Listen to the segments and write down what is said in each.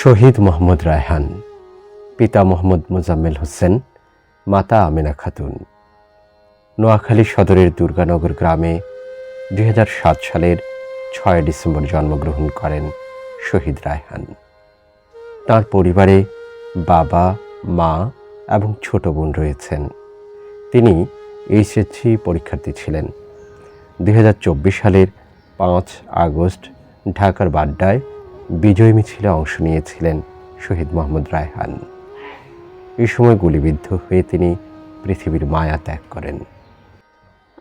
শহীদ মোহাম্মদ রায়হান, পিতা মোহাম্মদ মোজাম্মেল হোসেন, মাতা আমিনা খাতুন। নোয়াখালী সদরের দুর্গানগর গ্রামে দু হাজার সাত সালের ছয় ডিসেম্বর জন্মগ্রহণ করেন শহীদ রায়হান। তার পরিবারে বাবা, মা এবং ছোট বোন রয়েছেন। তিনি এইচএসসি পরীক্ষার্থী ছিলেন। দু হাজার চব্বিশ সালের পাঁচ আগস্ট ঢাকার বাড্ডায় বিজয় মিছিলে অংশ নিয়েছিলেন শহীদ মোহাম্মদ রায়হান। এই সময় গুলিবিদ্ধ হয়ে তিনি পৃথিবীর মায়া ত্যাগ করেন।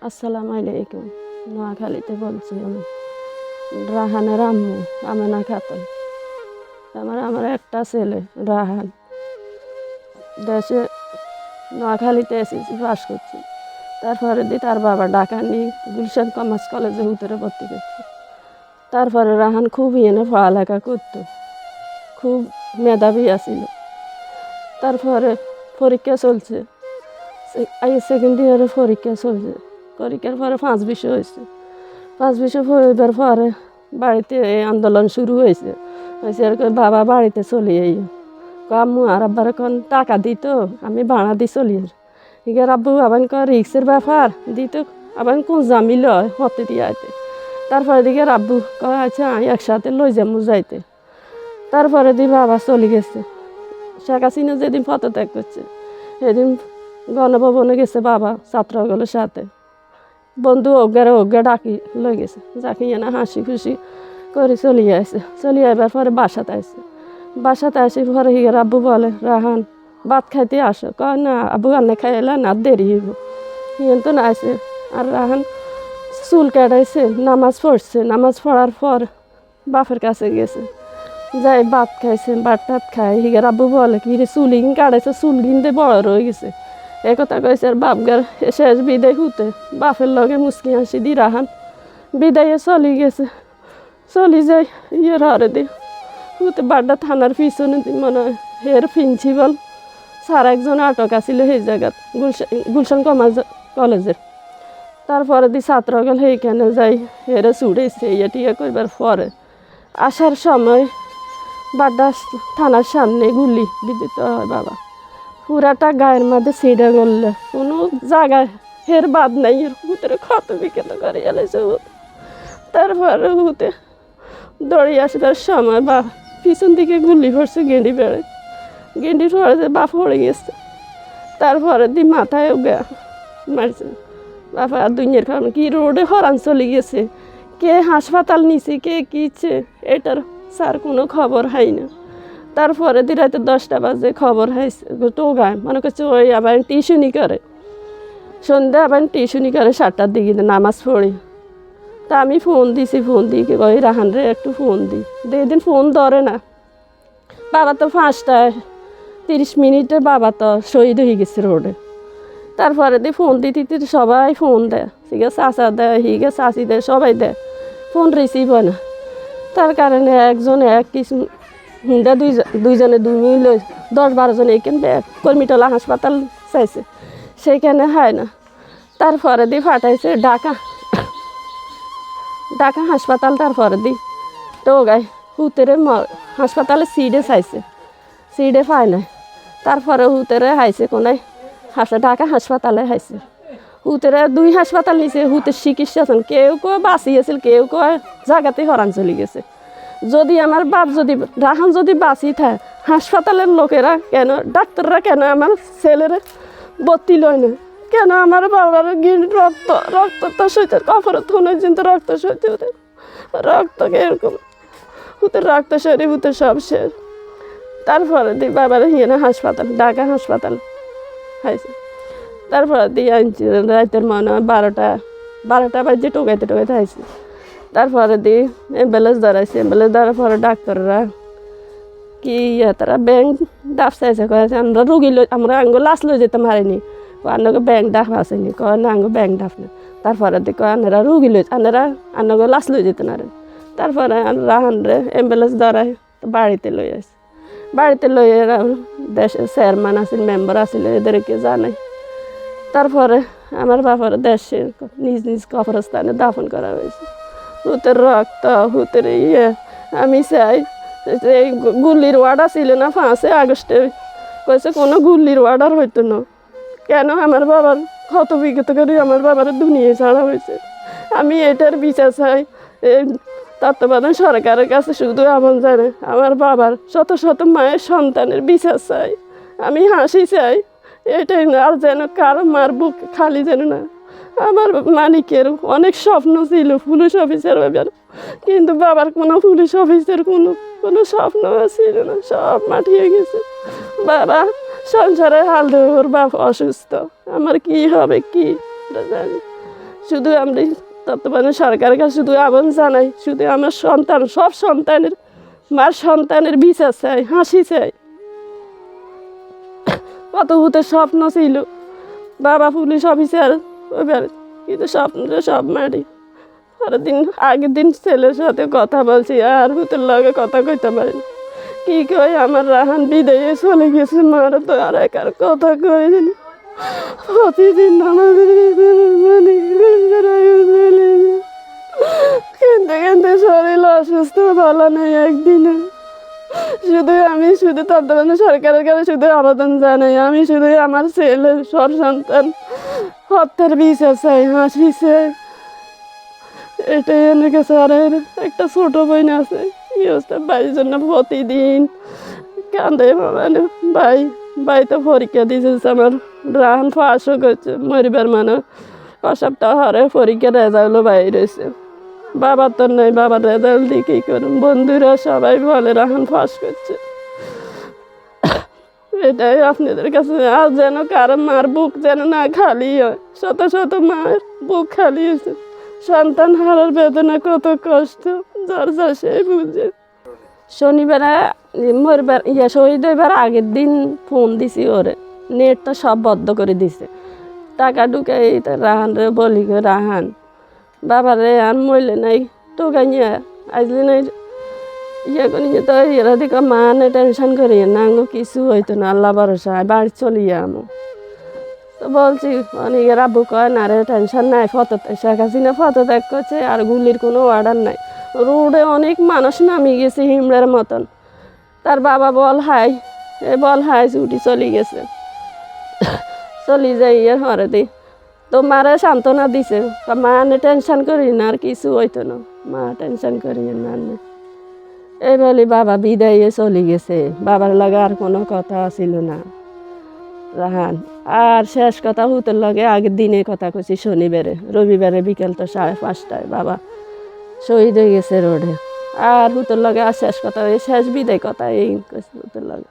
আসসালামু আলাইকুম। নোয়াখালীতে বলছি আমি। রাহানের আম্মু, আমেনা খাতুন। আমার আমার একটা ছেলে, রাহান। দেশে, নোয়াখালীতে এসেছি পাস করছি। তারপরে দিয়ে তার বাবা ঢাকা নিয়ে গুলশান কমার্স কলেজে উত্তরে ভর্তি করছে। তারপরে রাহান খুব এনে পড়ালেখা করতো। খুব মেধাবী আছিল। তারপরে পরীক্ষা চলছে। সেকেন্ড ইয়ারে পরীক্ষা চলছে। পরীক্ষার পরে পাঁচ বিষয় হয়েছে। পাঁচ বিষয় হইবার পরে বাড়িতে এই আন্দোলন শুরু হয়েছে। হয়েছে আর বাবা বাড়িতে চলে এই আম্মু আর আব্বার এখন টাকা দিত, আমি ভাড়া দিয়ে চলি এবার আব্বু আবার রিক্সের ব্যাপার দিত। আবার কোন জামিল হয়? হতে দিয়ে তারপরে দিকে রাব্বু কয় আচ্ছা আমি একসাথে লই যাব যাইতে তারপরে দি বাবা চলে গেছে। শেখ হাসিনা যেদিন পদত্যাগ করছে, সেদিন গণভবনে গেছে বাবা ছাত্রগুলোর সাথে। বন্ধু অজ্ঞারে অজ্ঞা ডাকি লই গেছে। যাকে না হাসি খুশি করে চলিয়ে আসে। চলিয়ে আইবার পরে বাসাতে আসে। বাসাতে আসি পরে হিগের আব্বু বলে, রাহান, ভাত খাইতে আসো। কয়, না, আব্বু রান্না খাইলে না, দেরি হইব। হিয়েন তো না আসে। আর রাহান চুল কাটাইছে, নামাজ পড়ছে। নামাজ পড়ার পর বাপের কাছে গেছে। যাই ভাত খাইছে, ভাত টাত খাই হিগের আব্বু বলে কি রে চুলি কাটাইছে, চুল কিনতে বড় রয়ে গেছে। এ কথা কইছে, আর বাপগার শেষ বিদায় হুতে বাপের লগে মুসকি হাসি দি রাহান। বিদায়ে চলি গেছে। চলি যাই ইয়ে হরে দি। হুতে বাড্ডা থানার পিছনে মনে হয়, হের প্রিন্সিপাল। স্যার একজন আটক আছিল সেই জায়গাত, গুলশান গুলশান কমার্স কলেজের। তারপরে দি ছাত্রগল সেইখানে যাই হেরে চুড়েছে ইয়ে টিয়ে করবার পরে। আসার সময় বাড্ডা থানার সামনে গুলি বিদিত হয় বাবা। পুরাটা গায়ের মধ্যে ছিঁড়ে গেলে কোনো জায়গায় হের বাদ নাই, এর হুতের ক্ষত বিক্ষত করে এলেছে তারপরে হুতে দৌড়িয়ে আসবার সময় বা পিছন দিকে গুলি পড়ছে গেঁডি বেড়ে। গেঁডি পড়েছে বাপ পড়ে গেছে। তারপরে দি মাথায় গা মারছে। বাবা, দুনিয়ার কারণে কি রোডে হরান চলে গেছে? কে হাসপাতাল নিছে, কে কিছে, এটার স্যার কোনো খবর হয় না। তারপরে রাতে দশটা বাজে খবর হাইছে টোগায়, মনে করছে ওই আবার টিউশনি করে। সন্ধ্যা আবার টিউশনি করে সাতটার দিকে নামাজ পড়ি। তা আমি ফোন দিছি, ফোন দিই ওই রাহান রে, একটু ফোন দিই দিন ফোন ধরে না। বাবা তো পাঁচটায় তিরিশ মিনিটে বাবা তো শহীদ হয়ে গেছে রোডে। তারপরে দি ফোন দিতে দিতে সবাই ফোন দেয়। হিগে চাচা দেয় হিগে চাচি দেয়, সবাই দেয়। ফোন রিসিভ হয় না। তার কারণে একজন এক কিছু হিন্দা দুই দুইজনে দুই মিলে দশ বারোজন এইখানে কর্মীতলা হাসপাতাল চাইছে। সেইখানে হয় না। তারপরে দি ফাটাইছে ঢাকা। ঢাকা হাসপাতাল তারপরে দি তো গাই হুতেরে হাসপাতালে সিডে চাইছে। সিডে পায় না তারপরে হুতেরে হাইছে কোনায়? হাসা ঢাকা হাসপাতালে হাইছে হুতেরে দুই হাসপাতাল নিছে, হুতের চিকিৎসা আছেন কেউ কেউ বাঁচিয়েছিল কেউ কেউ জায়গাতে হরান চলে গেছে। যদি আমার বাপ যদি, রাহান যদি বাঁচি থাকে হাসপাতালের লোকেরা কেন, ডাক্তাররা কেন আমার ছেলেরা বত্তি লয় না? কেন আমার বাবার গিন রক্ত রক্ত তো সইতে কফরে থনে কিন্তু রক্ত সইতে হতে রক্ত এরকম হুতে রক্ত সরে হুতে সব শেষ। তারপরে দি বাবার হিয়ে হাসপাতাল, ঢাকা হাসপাতাল। খাইছে। তারপরে দিয়ে আনছি, রাতের মনে হয় বারোটা বারোটা বাজে টোকাইতে টোকাইতে আইছি। তারপরে দিয়ে অ্যাম্বুলেন্স ধরাইছে। অ্যাম্বুলেন্স ধরার পরে ডাক্তাররা কি ইয়ে তারা ব্যাংক ডাব চাইছে কয়েছে আমরা রুগী লই, আমরা আঙ্গো লাশ লই যেতে পারিনি। আনগো ব্যাংক ডাব আসেনি, কয় না, আঙ্গো ব্যাংক ডাব না। তারপরে দিয়ে কয় আনারা রুগী লই, আনারা আনগো লাশ লই যেতে নারেন তারপরে রাহান রে অ্যাম্বুলেন্স ধরাই বাড়িতে লই আসে। বাড়িতে লই দেশের চেয়ারম্যান আছিল মেম্বার আছিল এদেরকে জানে তারপরে আমার বাবার দেশে নিজ নিজ কবরস্থানে দাফন করা হয়েছে। হুতের রক্ত হুতের ইয়ে আমি চাই এই গুল্লির ওয়ার্ডার ছিল না পাঁচে আগস্টে। কয়েছে কোনো গুল্লির ওয়ার্ডার হইতো না। কেন আমার বাবার ক্ষত বিগত করে আমার বাবার দুনিয়া ছাড়া হয়েছে? আমি এটার বিচার চাই। তত্ত্বাবধান সরকারের কাছে শুধু এমন জানে আমার বাবার শত শত মায়ের সন্তানের বিচার চাই। আমি হাসি চাই, এটাই না, আর যেন কারও মার বুক খালি যেন না। আমার মানিকের অনেক স্বপ্ন ছিল পুলিশ অফিসার ব্যাপার কিন্তু বাবার কোনো পুলিশ অফিসের কোনো কোনো স্বপ্ন ছিল না, সব মাটিয়ে গেছে। বাবা, সংসারে হাল ওর বাপ অসুস্থ, আমার কি হবে কি? জানি। শুধু আমরা তত্ত্বাবধানে সরকারের কাছে শুধু আবেদন জানাই শুধু আমার সন্তান, সব সন্তানের, মার সন্তানের বিচার চাই হাসি চাই কত হতে স্বপ্ন ছিল, বাবা পুলিশ অফিসার ওইবার কিন্তু স্বপ্নটা সব মারি দিন আগের দিন ছেলের সাথে কথা বলছি, আর হুতের লগে কথা কইতে পারি। কি কই, আমার রাহান বিদায়ে চলে গেছে, মার তো আর একার কথা কই না। প্রতিদিন আমাদের কিন্তু কিন্তু শরীর অসুস্থ, ভালো নেই একদিনে। শুধু আমি, শুধু তত্ত্বাবধানে সরকারের কাছে শুধু আবেদন জানাই। আমি শুধু আমার ছেলের সব সন্তান। হত্যার বিচার চাই হাসি চাই এটাই এনে গেছে। একটা ছোট বোন আছে। কি জন্য প্রতিদিন। কান্দে মানে ভাই। ভাই তো পরীক্ষা দিয়েছে আমার। রান ফাঁসও করছে, মরিবার মানে। ক সপ্তাহ হরে পরীক্ষা রেজাল্টও বাইরেছে বাবার তো নেই, বাবার রেজাল্ট দিয়ে কী করুন বন্ধুরা সবাই বলে রাহান ফাঁস করছে। এটাই আপনাদের কাছে, আর যেন কারও মার বুক যেন না খালি হয়। শত শত মায়ের বুক খালি হয়েছে। সন্তান হারার বেদনা কত কষ্ট, যার যা সে বুঝে। শনিবারে ইয়ে শহীদ হইবার আগের দিন ফোন দিছি ওরে। নেটটা সব বদ্ধ করে দিছে। টাকা ঢুকাই রাহান রে বলি গো রাহান, বাবারে, আর মইলে নাই, টোকা নিয়ে আজলি নাই ইয়ে করি তো এরা দিকে মা নে টেনশন করি না কিছু হইতো না, আল্লাহ ভরসা বাড়ি চলিয়ে আমো। তো বলছি, অনেকের আব্বু কয়, না রে টেনশন নাই ফটো শেখ হাসিনা ফটো দেখ করছে, আর গুলির কোনো অর্ডার নাই। রোডে অনেক মানুষ নামি গেছে হিমড়ের মতন। তার বাবা বল হাই, এ বল হাই, ছুটি চলে গেছে। চলি যাই ইয়ে হরে দি। তো মারে সান্ত্বনা দিছে মা টেনশন করি না, আর কিছু হইতো না। মা টেনশন করি না। এই বলি বাবা বিদায়ে চলে গেছে, বাবার লাগে আর কোনো কথা ছিল না। রাহান, আর শেষ কথা হুতের লগে আগের দিনে কথা কইছি শনিবারে, রবিবারে বিকেল তো সাড়ে পাঁচটায়, বাবা। শহীদ হয়ে গেছে রোডে। আর হুতের লগে আর শেষ কথা এই শেষ বিদায় কথা এই হুতর লগে।